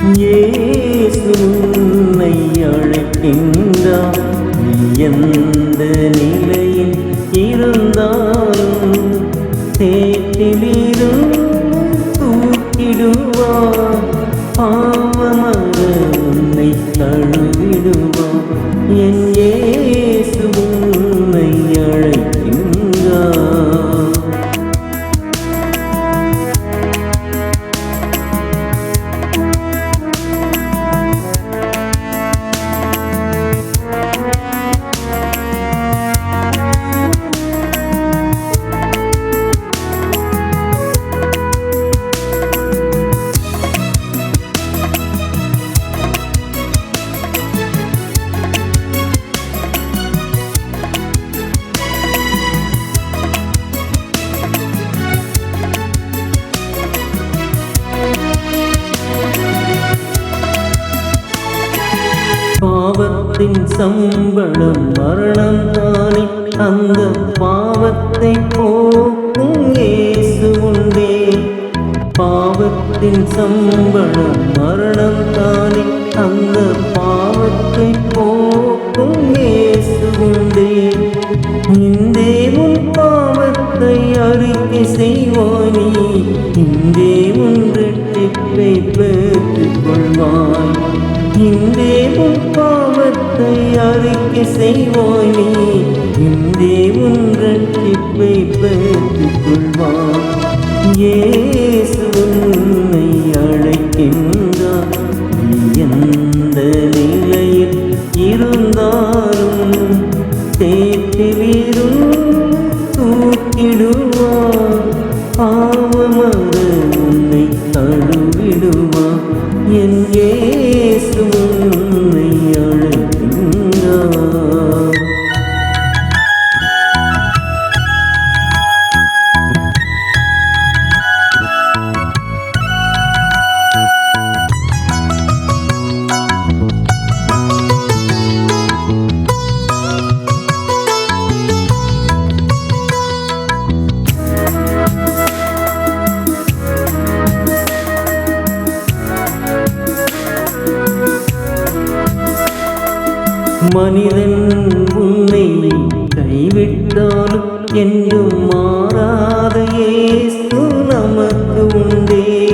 இயேசு உன்னை அழைக்கின்றார் நீ எந்த நிலையில் இருந்தாலும் தேற்றிலிரும் தூக்கிடுவார் பாவமாக உன்னை தழுவிடுவார் என் ஏசுவும் பாவத்தின் சம்பளம் மரணம் தானே. அந்த பாவத்தை போக்கும் இயேசு உண்டே. பாவத்தின் சம்பளம் மரணம் தானே. செய்வாய் நீ இந்தே உன் கிப்பை பெற்றுக் கொள்வான் இயேசு உன்னை அழைக்கின்றார். எந்த நிலையில் இருந்தாலும் தேற்றிலிரும் தூக்கிடும். மனிதன் உன்னை கைவிட்டாலும் என்றும் மாறாத ஏசு நமக்கு உண்டே.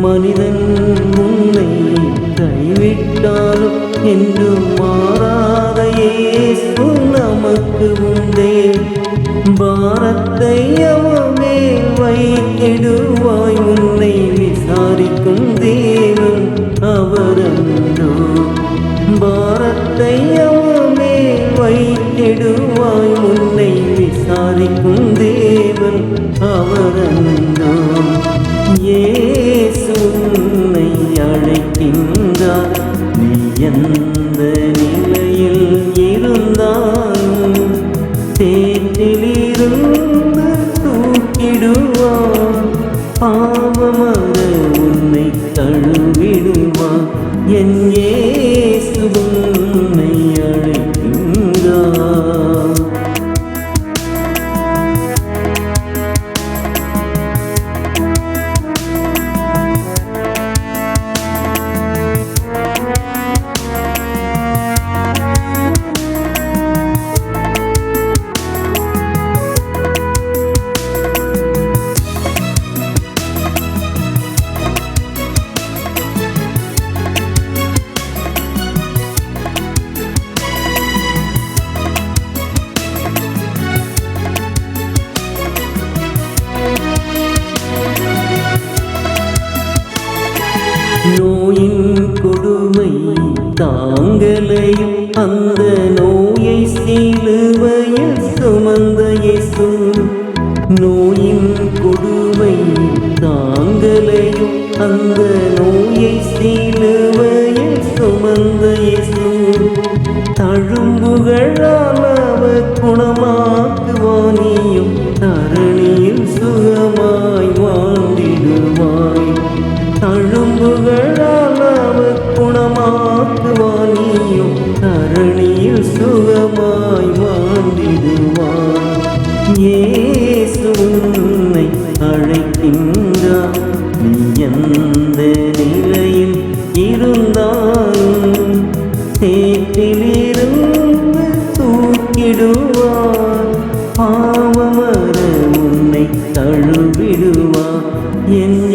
மனிதன் உன்னை கைவிட்டாலும் என்றும் மாறாத ஏசு நமக்கு உண்டே. பாரத்தை அவமே வைத்திடுவாய் விசாரிக்கும் தேவன் அவரன்றோ ஏசுன்னை அழைக்கின்றார். நீ எந்த நிலையில் இருந்தாலும் தேற்றிலிருந்து தூக்கிடுவான். பாவமர உன்னை தழுவிடுவான். என் ஏ நோயின் கொடுமை தாங்களையும் அந்த நோயை சீலுவையில் சுமந்த இயேசு நோயின் கொடுமை தாங்களையும் அந்த நோயை சீலுவையில் சுமந்த இயேசு தழும்புகளா nhìn